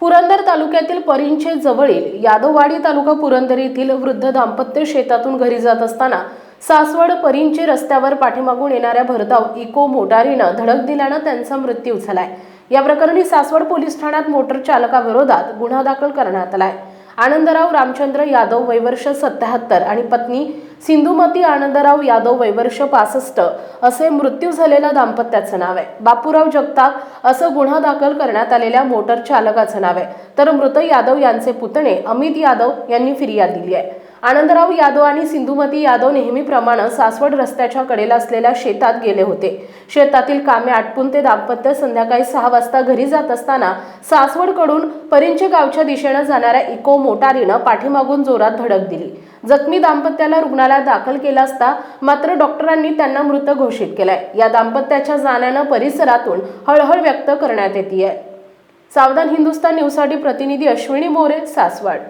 पुरंदर तालुक्यातील परिंचे जवळील यादववाडी तालुका पुरंदर येथील वृद्ध दाम्पत्य शेतातून घरी जात असताना सासवड परिंचे रस्त्यावर पाठीमागून येणाऱ्या भरधाव इको मोटारीनं धडक दिल्यानं त्यांचा मृत्यू झालाय. या प्रकरणी सासवड पोलीस ठाण्यात मोटर चालकाविरोधात गुन्हा दाखल करण्यात आलाय. आनंदराव रामचंद्र यादव वैवर्ष सत्याहत्तर आणि पत्नी सिंधुमती आनंदराव यादव वैवर्ष पासष्ट असे मृत्यू झालेल्या दाम्पत्याचं नाव आहे. बापूराव जगताप असं गुन्हा दाखल करण्यात आलेल्या मोटर चालकाचं नाव आहे. तर मृत यादव यांचे पुतणे अमित यादव यांनी फिर्याद दिली आहे. आनंदराव यादव आणि सिंधुमती यादव नेहमीप्रमाणे सासवड रस्त्याच्या कडेला असलेल्या शेतात गेले होते. शेतातील कामे आटपून ते दाम्पत्य संध्याकाळी सहा वाजता घरी जात असताना सासवडकडून परिंचे गावच्या दिशेनं जाणाऱ्या इको मोटारीनं पाठीमागून जोरात धडक दिली. जखमी दाम्पत्याला रुग्णालयात दाखल केला असता मात्र डॉक्टरांनी त्यांना मृत घोषित केलाय. या दाम्पत्याच्या जाण्यानं परिसरातून हळहळ व्यक्त करण्यात येते आहे सावधान हिंदुस्तान न्यूजसाठी प्रतिनिधी अश्विनी मोरे सासवड.